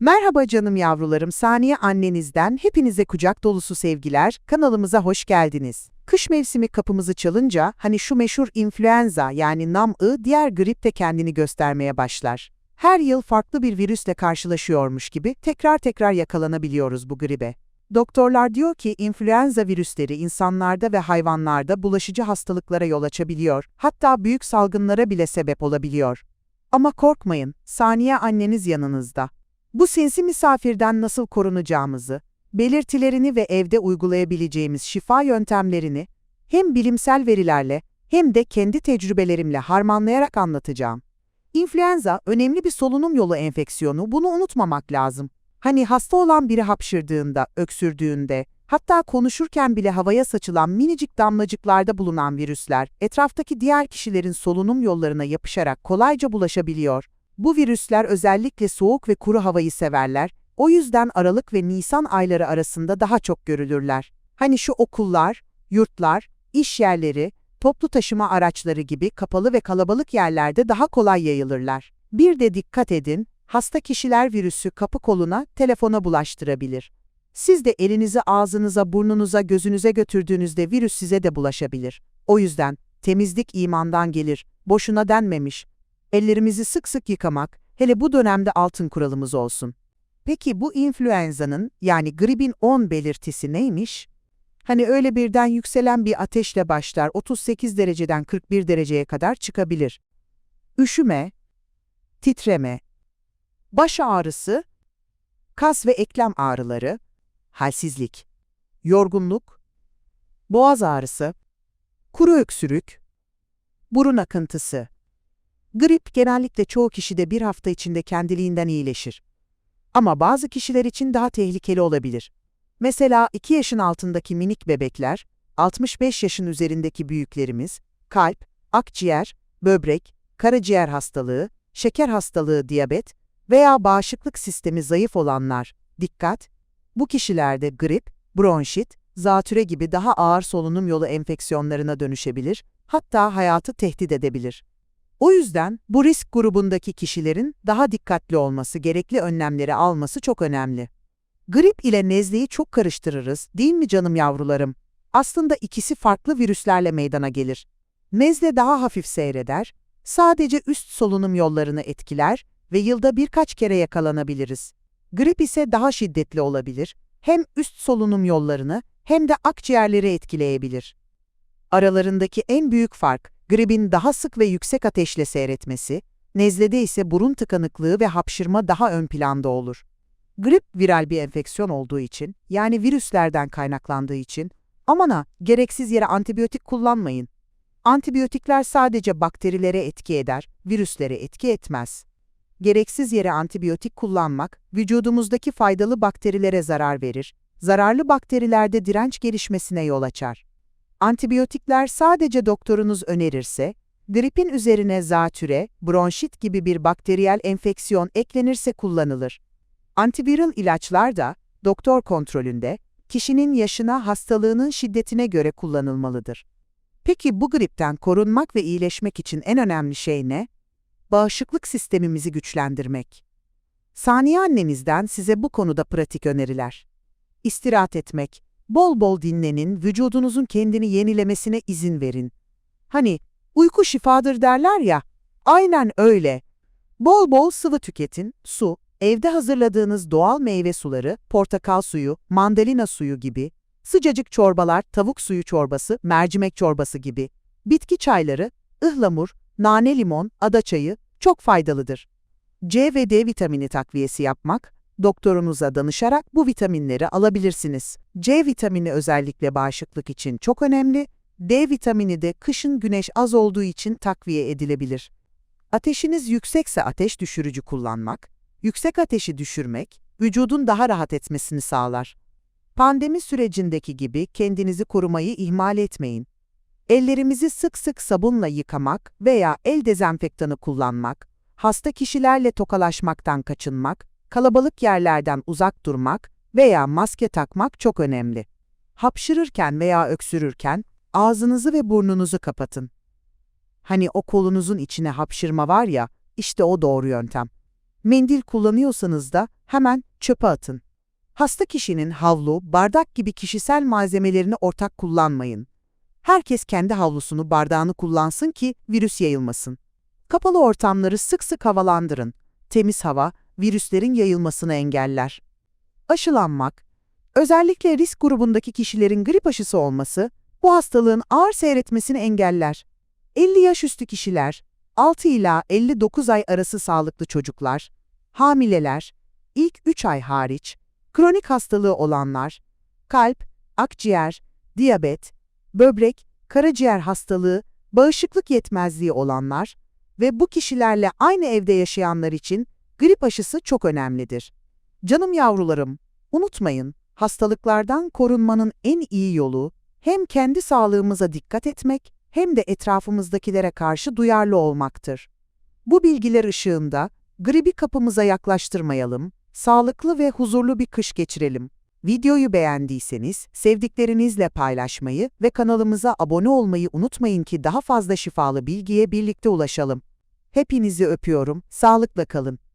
Merhaba canım yavrularım, Saniye annenizden hepinize kucak dolusu sevgiler, kanalımıza hoş geldiniz. Kış mevsimi kapımızı çalınca hani şu meşhur influenza yani nam-ı diğer grip de kendini göstermeye başlar. Her yıl farklı bir virüsle karşılaşıyormuş gibi tekrar tekrar yakalanabiliyoruz bu gribe. Doktorlar diyor ki influenza virüsleri insanlarda ve hayvanlarda bulaşıcı hastalıklara yol açabiliyor, hatta büyük salgınlara bile sebep olabiliyor. Ama korkmayın, Saniye anneniz yanınızda. Bu sinsi misafirden nasıl korunacağımızı, belirtilerini ve evde uygulayabileceğimiz şifa yöntemlerini hem bilimsel verilerle hem de kendi tecrübelerimle harmanlayarak anlatacağım. İnfluenza önemli bir solunum yolu enfeksiyonu, bunu unutmamak lazım. Hani hasta olan biri hapşırdığında, öksürdüğünde, hatta konuşurken bile havaya saçılan minicik damlacıklarda bulunan virüsler, etraftaki diğer kişilerin solunum yollarına yapışarak kolayca bulaşabiliyor. Bu virüsler özellikle soğuk ve kuru havayı severler, o yüzden Aralık ve Nisan ayları arasında daha çok görülürler. Hani şu okullar, yurtlar, iş yerleri, toplu taşıma araçları gibi kapalı ve kalabalık yerlerde daha kolay yayılırlar. Bir de dikkat edin, hasta kişiler virüsü kapı koluna, telefona bulaştırabilir. Siz de elinizi ağzınıza, burnunuza, gözünüze götürdüğünüzde virüs size de bulaşabilir. O yüzden temizlik imandan gelir, boşuna denmemiş. Ellerimizi sık sık yıkamak, hele bu dönemde altın kuralımız olsun. Peki bu influenza'nın yani gripin 10 belirtisi neymiş? Hani öyle birden yükselen bir ateşle başlar 38 dereceden 41 dereceye kadar çıkabilir. Üşüme, titreme, baş ağrısı, kas ve eklem ağrıları, halsizlik, yorgunluk, boğaz ağrısı, kuru öksürük, burun akıntısı. Grip genellikle çoğu kişide bir hafta içinde kendiliğinden iyileşir. Ama bazı kişiler için daha tehlikeli olabilir. Mesela 2 yaşın altındaki minik bebekler, 65 yaşın üzerindeki büyüklerimiz, kalp, akciğer, böbrek, karaciğer hastalığı, şeker hastalığı, diyabet veya bağışıklık sistemi zayıf olanlar, dikkat! Bu kişilerde grip, bronşit, zatüre gibi daha ağır solunum yolu enfeksiyonlarına dönüşebilir, hatta hayatı tehdit edebilir. O yüzden bu risk grubundaki kişilerin daha dikkatli olması, gerekli önlemleri alması çok önemli. Grip ile nezleyi çok karıştırırız, değil mi canım yavrularım? Aslında ikisi farklı virüslerle meydana gelir. Nezle daha hafif seyreder, sadece üst solunum yollarını etkiler ve yılda birkaç kere yakalanabiliriz. Grip ise daha şiddetli olabilir, hem üst solunum yollarını hem de akciğerleri etkileyebilir. Aralarındaki en büyük fark, gripin daha sık ve yüksek ateşle seyretmesi, nezlede ise burun tıkanıklığı ve hapşırma daha ön planda olur. Grip viral bir enfeksiyon olduğu için, yani virüslerden kaynaklandığı için, aman ha, gereksiz yere antibiyotik kullanmayın. Antibiyotikler sadece bakterilere etki eder, virüslere etki etmez. Gereksiz yere antibiyotik kullanmak, vücudumuzdaki faydalı bakterilere zarar verir, zararlı bakterilerde direnç gelişmesine yol açar. Antibiyotikler sadece doktorunuz önerirse, gripin üzerine zatüre, bronşit gibi bir bakteriyel enfeksiyon eklenirse kullanılır. Antiviral ilaçlar da, doktor kontrolünde, kişinin yaşına, hastalığının şiddetine göre kullanılmalıdır. Peki bu gripten korunmak ve iyileşmek için en önemli şey ne? Bağışıklık sistemimizi güçlendirmek. Saniye annemizden size bu konuda pratik öneriler. İstirahat etmek, bol bol dinlenin, vücudunuzun kendini yenilemesine izin verin. Hani uyku şifadır derler ya, aynen öyle. Bol bol sıvı tüketin, su, evde hazırladığınız doğal meyve suları, portakal suyu, mandalina suyu gibi, sıcacık çorbalar, tavuk suyu çorbası, mercimek çorbası gibi, bitki çayları, ıhlamur, nane limon, ada çayı çok faydalıdır. C ve D vitamini takviyesi yapmak, doktorunuza danışarak bu vitaminleri alabilirsiniz. C vitamini özellikle bağışıklık için çok önemli, D vitamini de kışın güneş az olduğu için takviye edilebilir. Ateşiniz yüksekse ateş düşürücü kullanmak, yüksek ateşi düşürmek, vücudun daha rahat etmesini sağlar. Pandemi sürecindeki gibi kendinizi korumayı ihmal etmeyin. Ellerimizi sık sık sabunla yıkamak veya el dezenfektanı kullanmak, hasta kişilerle tokalaşmaktan kaçınmak, kalabalık yerlerden uzak durmak veya maske takmak çok önemli. Hapşırırken veya öksürürken ağzınızı ve burnunuzu kapatın. Hani o kolunuzun içine hapşırma var ya, işte o doğru yöntem. Mendil kullanıyorsanız da hemen çöpe atın. Hasta kişinin havlu, bardak gibi kişisel malzemelerini ortak kullanmayın. Herkes kendi havlusunu, bardağını kullansın ki virüs yayılmasın. Kapalı ortamları sık sık havalandırın. Temiz hava, virüslerin yayılmasını engeller. Aşılanmak, özellikle risk grubundaki kişilerin grip aşısı olması, bu hastalığın ağır seyretmesini engeller. 50 yaş üstü kişiler, 6 ila 59 ay arası sağlıklı çocuklar, hamileler, ilk 3 ay hariç, kronik hastalığı olanlar, kalp, akciğer, diyabet, böbrek, karaciğer hastalığı, bağışıklık yetmezliği olanlar ve bu kişilerle aynı evde yaşayanlar için grip aşısı çok önemlidir. Canım yavrularım, unutmayın, hastalıklardan korunmanın en iyi yolu hem kendi sağlığımıza dikkat etmek hem de etrafımızdakilere karşı duyarlı olmaktır. Bu bilgiler ışığında gribi kapımıza yaklaştırmayalım, sağlıklı ve huzurlu bir kış geçirelim. Videoyu beğendiyseniz sevdiklerinizle paylaşmayı ve kanalımıza abone olmayı unutmayın ki daha fazla şifalı bilgiye birlikte ulaşalım. Hepinizi öpüyorum, sağlıkla kalın.